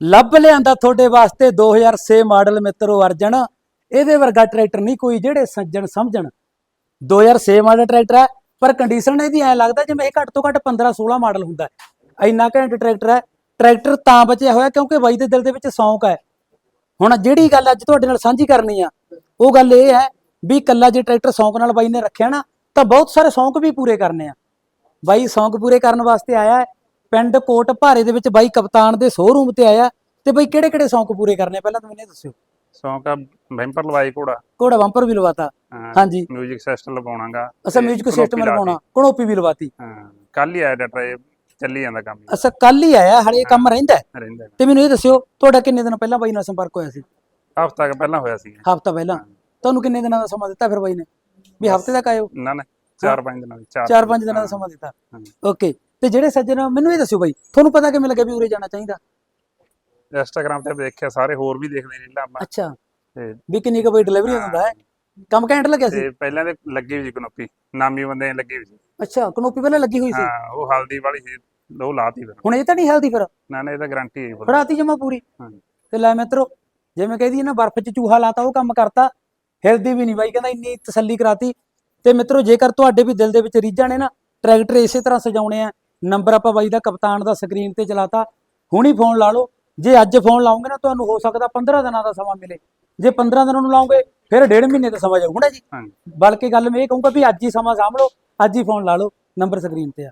ਲੱਭ ਲਿਆਂਦਾ ਤੁਹਾਡੇ ਵਾਸਤੇ 2006 ਮਾਡਲ ਮਿੱਤਰੋ ਅਰਜਨ। ਇਹਦੇ ਵਰਗਾ ਟਰੈਕਟਰ ਨਹੀਂ ਕੋਈ ਜਿਹੜੇ ਸੱਜਣ ਸਮਝਣ। 2006 ਮਾਡਲ ਟਰੈਕਟਰ ਹੈ, ਪਰ ਕੰਡੀਸ਼ਨ ਇਹਦੀ ਐ ਲੱਗਦਾ ਜਿਵੇਂ ਇਹ ਘੱਟ ਤੋਂ ਘੱਟ 15 16 ਮਾਡਲ ਹੁੰਦਾ ਹੈ। ਇੰਨਾ ਘੈਂਟ ਟਰੈਕਟਰ ਹੈ, ਟਰੈਕਟਰ ਤਾਂ ਬਚਿਆ ਹੋਇਆ ਕਿਉਂਕਿ ਬਾਈ ਦੇ ਦਿਲ ਦੇ ਵਿੱਚ ਸ਼ੌਂਕ ਹੈ। ਹੁਣ ਜਿਹੜੀ ਗੱਲ ਅੱਜ ਤੁਹਾਡੇ ਨਾਲ ਸਾਂਝੀ ਕਰਨੀ ਆ, ਉਹ ਗੱਲ ਇਹ ਹੈ ਵੀ ਕੱਲਾ ਜੇ ਟਰੈਕਟਰ ਸ਼ੌਂਕ ਨਾਲ ਬਾਈ ਨੇ ਰੱਖਿਆ ਨਾ, ਤਾਂ ਬਹੁਤ ਸਾਰੇ ਸ਼ੌਂਕ ਵੀ ਪੂਰੇ ਕਰਨੇ ਆ। ਬਾਈ ਸ਼ੌਂਕ ਪੂਰੇ ਕਰਨ ਵਾਸਤੇ ਆਇਆ ਹੈ ਪਿੰਡ ਕੋਟ ਭਾਰੇ ਦੇ ਵਿੱਚ ਬਾਈ ਕਪਤਾਨ ਦੇ ਸ਼ੋਰੂਮ ਤੇ ਆਇਆ ਤੇ ਬਾਈ ਕਿਹੜੇ ਕਿਹੜੇ ਸ਼ੌਂਕ ਪੂਰੇ ਕਰਨੇ ਆ? ਪਹਿਲਾਂ ਤਾਂ ਮੈਨੂੰ ਇਹ ਦੱਸਿਓ। ਸ਼ੌਂਕ ਆ ਵੈਂਪਰ ਲਵਾਈ ਘੋੜਾ। ਘੋੜਾ ਬੰਪਰ ਵੀ ਲਵਾਤਾ। ਹਾਂਜੀ। ਮਿਊਜ਼ਿਕ ਸਿਸਟਮ ਲਵਾਉਣਾਗਾ ਅਸਾਂ ਮਿਊਜ਼ਿਕ ਸਿਸਟਮ ਲਵਾਉਣਾ। ਕਣੋਪੀ ਵੀ ਲਵਾਤੀ। ਹਾਂ ਕੱਲ ਹੀ ਆਇਆ ਡਾਟਾ ਇਹ ਚੱਲੀ ਜਾਂਦਾ ਕੰਮ ਅਸਾਂ ਕੱਲ ਹੀ ਆਇਆ ਹਲੇ ਇਹ ਕੰਮ ਰਹਿੰਦਾ ਹੈ। ਰਹਿੰਦਾ। ਤੇ ਮੈਨੂੰ ਇਹ ਦੱਸਿਓ ਤੁਹਾਡਾ ਕਿੰਨੇ ਦਿਨ ਪਹਿਲਾਂ ਬਾਈ ਨਾਲ ਸੰਪਰਕ ਹੋਇਆ ਸੀ? ਹਫਤਾ ਕੁ ਪਹਿਲਾਂ ਹੋਇਆ ਸੀ। ਹਫਤਾ ਪਹਿਲਾਂ। ਤੁਹਾਨੂੰ ਕਿੰਨੇ ਦਿਨਾਂ ਦਾ ਸਮਾਂ ਦਿੱਤਾ ਫਿਰ ਬਾਈ ਨੇ? ਵੀ ਹਫ਼ਤੇ ਤੱਕ ਆਇਓ। ਨਾ ਨਾ ਚਾਰ ਪੰਜ ਦਿਨਾਂ ਦੀ ਦਿਨਾਂ ਸਮਾਂ ਦਿੱਤਾ। ਹਾਂ। ਓਕੇ। ਤੇ ਜਿਹੜੇ ਸੱਜਣ ਮੈਨੂੰ ਇਹ ਦੱਸਿਓ ਬਾਈ ਤੁਹਾਨੂੰ ਪਤਾ ਕਿਵੇਂ ਲੱਗਿਆ ਵੀ ਉਰੇ ਜਾਣਾ ਚਾਹੀਦਾ? ਇੰਸਟਾਗ੍ਰਾਮ ਤੇ ਦੇਖਿਆ ਸਾਰੇ ਹੋਰ ਵੀ ਦੇਖਦੇ ਰੀਲਾਂ ਆਪਾਂ। ਅੱਛਾ। ਤੇ ਵੀ ਕਿੰਨੀ ਕੁ ਬਈ ਡਿਲੀਵਰੀ ਹੁੰਦਾ ਹੈ? ਕੰਮ ਘੈਂਟ ਲੱਗਿਆ ਸੀ? ਤੇ ਪਹਿਲਾਂ ਤੇ ਲੱਗੀ ਵੀ ਸੀ ਕਨੋਪੀ ਨਾਮੀ ਬੰਦੇ ਨੇ ਲੱਗੀ ਵੀ ਸੀ। ਅੱਛਾ ਕਨੋਪੀ ਪਹਿਲਾਂ ਲੱਗੀ ਹੋਈ ਸੀ? ਹਾਂ ਉਹ ਹਲਦੀ ਵਾਲੀ ਸੀ ਉਹ ਲਾਤੀ ਫਿਰ। ਹੁਣ ਇਹ ਤਾਂ ਨਹੀਂ ਹੈਲਦੀ ਫਿਰ? ਨਾ ਨਾ ਇਹਦਾ ਗਾਰੰਟੀ ਹੈ ਫੜਾਤੀ ਜਮਾ ਪੂਰੀ? ਹਾਂ। ਤੇ ਲੈ ਮਿੱਤਰੋ ਜਿਵੇਂ ਕਹਦੀ ਨਾ ਬਰਫ਼ 'ਚ ਚੂਹਾ ਲਾਤਾ ਉਹ ਕੰਮ ਕਰਤਾ। ਹਿਲਦੀ ਵੀ ਨਹੀਂ ਬਾਈ ਕਹਿੰਦਾ ਇੰਨੀ ਤਸੱਲੀ ਕਰਾਤੀ। ਤੇ ਮਿੱਤਰੋ ਜੇਕਰ ਤੁਹਾਡੇ ਵੀ ਦਿਲ ਦੇ ਵਿੱਚ ਰੀਝਾਂ ਨੇ ਨਾ ਟਰੈਕਟਰ ਇਸੇ ਤਰ੍ਹਾਂ ਸਜਾਉਣੇ ਆ ਨੰਬਰ ਆਪਾਂ ਬਾਈ ਦਾ ਕਪਤਾਨ ਦਾ ਸਕਰੀਨ ਤੇ ਚਲਾਤਾ। ਹੁਣੀ ਫੋਨ ਲਾ ਲਓ। ਜੇ ਅੱਜ ਫੋਨ ਲਾਉਂਗੇ ਨਾ ਤੁਹਾਨੂੰ ਹੋ ਸਕਦਾ 15 ਦਿਨਾਂ ਦਾ ਸਮਾਂ ਮਿਲੇ। ਜੇ 15 ਦਿਨਾਂ ਨੂੰ ਲਾਉਂਗੇ ਫਿਰ ਡੇਢ ਮਹੀਨੇ ਦਾ ਸਮਾਂ ਜਾਊਗਾ ਨਾ ਜੀ। ਬਲਕਿ ਗੱਲ ਮੈਂ ਇਹ ਕਹੂੰਗਾ ਵੀ ਅੱਜ ਹੀ ਸਮਾਂ ਸਾਂਭ ਲਓ ਅੱਜ ਹੀ ਫੋਨ ਲਾ ਲਓ ਨੰਬਰ ਸਕਰੀਨ ਤੇ ਆ।